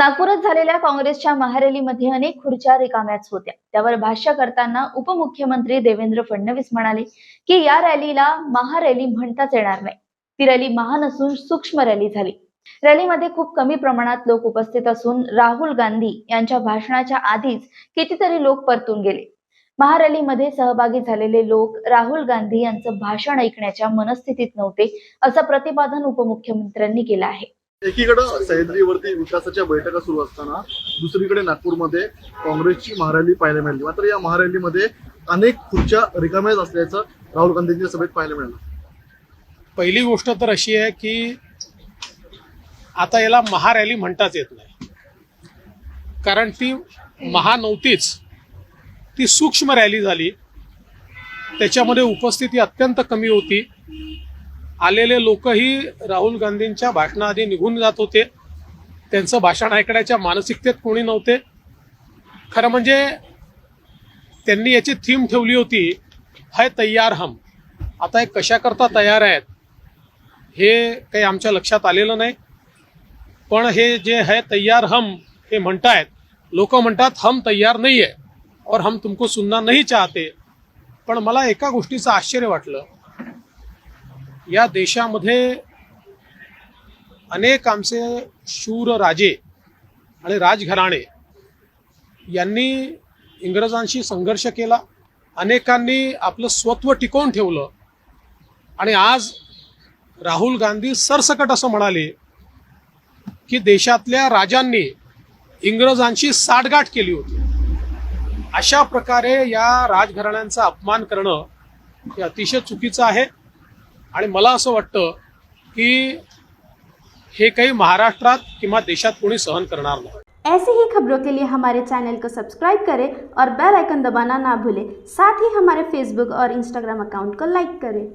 नागपुरात झालेल्या काँग्रेसच्या महारॅलीमध्ये अनेक खुर्च्या रिकाम्याच होत्या. त्यावर भाष्य करताना उपमुख्यमंत्री देवेंद्र फडणवीस म्हणाले की या रॅलीला महारॅली म्हणताच येणार नाही. ती रॅली महान असून सूक्ष्म रॅली झाली. रॅलीमध्ये खूप कमी प्रमाणात लोक उपस्थित असून राहुल गांधी यांच्या भाषणाच्या आधीच कितीतरी लोक परतून गेले. महारॅलीमध्ये सहभागी झालेले लोक राहुल गांधी यांचं भाषण ऐकण्याच्या मनस्थितीत नव्हते असं प्रतिपादन उपमुख्यमंत्र्यांनी केलं आहे. एकीकडे सह्याद्रीवरती विकासाच्या बैठका सुरू असताना दुसरीकडे नागपूरमध्ये काँग्रेसची महारॅली पाहायला मिळाली. मात्र या महारॅलीमध्ये अनेक खुर्च्या रिकाम्याच असल्याचं राहुल गांधींच्या सभेत पाहायला मिळालं. पहिली गोष्ट तर अशी आहे की आता याला महारॅली म्हणताच येत नाही. कारण ती महा नव्हतीच. ती सूक्ष्म रॅली झाली. त्याच्यामध्ये उपस्थिती अत्यंत कमी होती. आलेले लोकही राहुल गांधींच्या भाषणाआधी निघून जात होते. त्यांचं भाषण ऐकण्याच्या मानसिकतेत कोणी नव्हते. खरं म्हणजे त्यांनी याची थीम ठेवली होती हाय तयार हम. आता हे कशाकरता तयार आहेत हे काही आमच्या लक्षात आलेलं नाही. पण हे जे है तयार हम हे म्हणतायत लोक म्हणतात हम तयार नाही आहे और हम तुमको सुनना नाही चाहते. पण मला एका गोष्टीचं आश्चर्य वाटलं. या देशामध्ये अनेक आमचे शूर राजे आणि राजघराणे यांनी इंग्रजांशी संघर्ष केला. अनेकांनी आपलं स्वत्व टिकवून ठेवलं. आणि आज राहुल गांधी सरसकट असं म्हणाले की देशातल्या राजांनी इंग्रजांशी साठगाठ केली होती. अशा प्रकारे या राजघराण्यांचा अपमान करणं हे अतिशय चुकीचं आहे. आणि मला असं वाटतं की हे काही महाराष्ट्रात किंवा देशात कोणी सहन करणार नाही. ऐसे ही खबरों के लिए हमारे चैनल को सब्सक्राइब करें और बेल आइकन दबाना ना भूलें। साथ ही हमारे फेसबुक और इंस्टाग्राम अकाउंट को लाइक करें।